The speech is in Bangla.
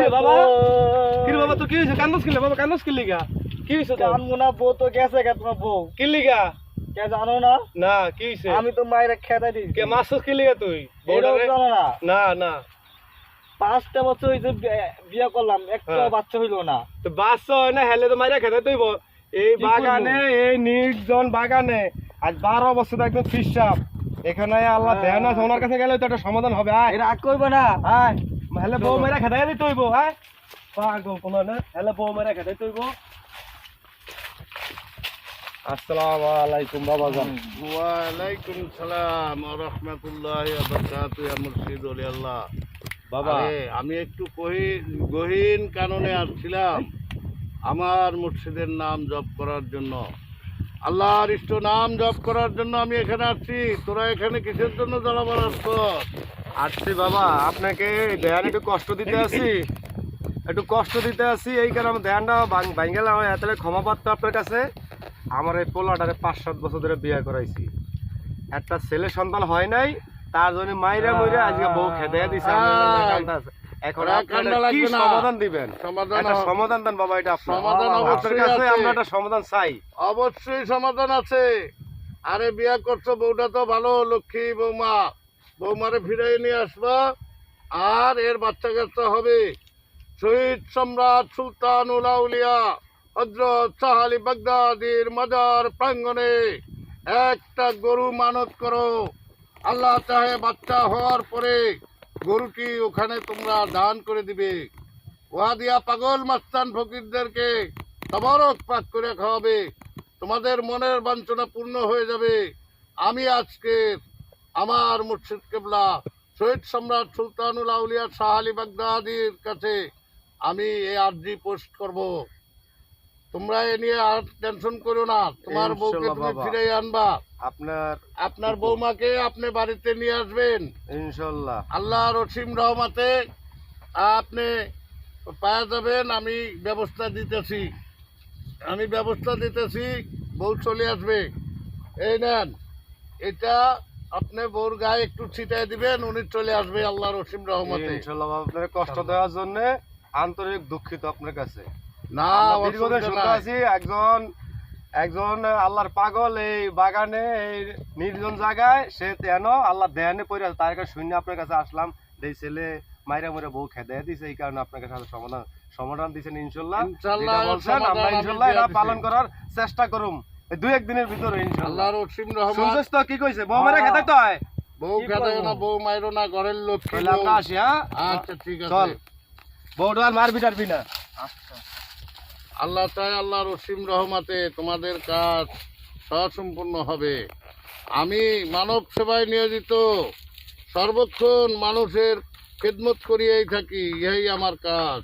রে বাবা? কি বাবা তো কি হয়েছে? কান্দস কিলে বাবা কান্দস কিলি গা কি হয়েছে তো কানবো না বউ তো গেছে গে তোমার বউ। কিলি গা কে জানো না? না কি হয়েছে? আমি তো মায়ের খেতে দিই কে মাছস কিলি গা তুই? বউটারে? না। না পাঁচটা বছর হয়েছে বিয়ে- করলাম একটা হ্যাঁ। বাচ্চা হইল না। তো বাস হয় না হেলে তো মাইরা তুইব। এই বাগানে এই নির্জন বাগানে আজ বারো বছর একদম ফিসাপ এখানে আল্লাহ হ্যাঁ। দেয় না ওনার কাছে গেলে তো একটা সমাধান হবে আয়। আগ করবে না। আয়। হেলে বউ মেরা খেতে দিতে হইব আয় পাগল কোন না হেলে বউ মেরা খেতে তুইব। আসসালামু আলাইকুম বাবা জান। ওয়ালাইকুম সালাম রহমতুল্লাহ বারকাতু ইয়া মুর্শিদ ওলি আল্লাহ। বাবা। আমি একটু গহীন গহীন কাননে আসছিলাম আমার মুর্শিদের নাম জপ করার জন্য। আল্লাহর ইষ্ট নাম জপ করার জন্য আমি এখানে আসছি। তোরা এখানে কিসের জন্য জ্বালাবার আসছ আসছি বাবা আপনাকে ধ্যান একটু কষ্ট দিতে আসি। একটু কষ্ট দিতে আসি এই কারণে আমার ধ্যানটা ভাঙ গেলাম তাহলে ক্ষমা পাত্র আপনার কাছে। আমার এই পোলাটারে পাঁচ সাত বছর ধরে বিয়ে করাইছি। একটা ছেলে সন্তান হয় নাই তার জন্য মাইরা মইরা আজকে বউ খেতে দিছে আমার কান্দা আছে। এখন ওরা আপনারা কান্না কি সমাধান দিবেন? সমাধান সমাধান দেন বাবা এটা সমাধান অবশ্যই কাছে আছে। আমরা একটা সমাধান চাই। অবশ্যই সমাধান আছে। আরে বিয়া করছ বউটা তো ভালো লক্ষ্মী বৌমা। বৌমারে ফিরাই নিয়ে আসবা, আর এর বাচ্চা কাচ্চা হবে। শহীদ সম্রাট সুলতান উলাউলিয়া হজরত সাহালি বাগদাদির মাজার প্রাঙ্গণে একটা গরু মানত করো। আল্লাহ চাহে বাচ্চা হওয়ার পরে গরুটি ওখানে তোমরা দান করে দিবে। ওয়াদিয়া পাগল মাস্তান ফকিরদেরকে তবরক পাক করে খাওয়াবে। তোমাদের মনের বাঞ্ছনা পূর্ণ হয়ে যাবে। আমি আজকে আমার মুর্শিদ কেবলা শহীদ সম্রাট সুলতানুল আউলিয়া শাহ আলী বাগদাদির কাছে আমি এই আর্জি পোস্ট করব। তোমরা এ নিয়ে আর টেনশন করো না তোমার বউকে তুমি ফিরে আনবা। আপনার আপনার বৌমাকে আপনি বাড়িতে নিয়ে আসবেন। ইনশাল্লাহ। আল্লাহ রসিম রহমাতে আপনি পাওয়া যাবেন আমি ব্যবস্থা দিতেছি। আমি ব্যবস্থা দিতেছি বউ চলে আসবে। এই নেন এটা আপনি বউর গায়ে একটু ছিটাই দিবেন উনি চলে আসবে আল্লাহ রসিম রহমতে। ইনশাল্লাহ আপনার কষ্ট দেওয়ার জন্য আন্তরিক দুঃখিত আপনার কাছে। না। আছি একজন একজন আল্লাহর পাগল এই বাগানে এই নির্জন জায়গায় সে তেন আল্লাহ দেয়ানে পড়ে আছে। তার কাছে শূন্য আপনার কাছে আসলাম এই ছেলে মাইরা মরে বউ খেতে দিছে এই কারণে আপনার কাছে সমাধান সমাধান দিয়েছেন ইনশাল্লাহ বলছেন আমরা ইনশাল্লাহ এটা পালন করার চেষ্টা করুম। দুই একদিনের ভিতরে ইনশাল্লাহ। আল্লাহ রসিম রহমান শুনছিস তো কি কইছে? বউ মেরে খেতে তো হয়। বউ খেতে না বউ মাইরো না ঘরের তাহলে আমরা আসি হ্যাঁ? আচ্ছা ঠিক চল। আছে বউটা আর মারবি টারবি না আল্লাহ চাই আল্লাহ রসিম রহমাতে তোমাদের কাজ সসম্পূর্ণ হবে। আমি মানব সেবায় নিয়োজিত সর্বক্ষণ মানুষের খেদমত করিয়েই থাকি এই আমার কাজ।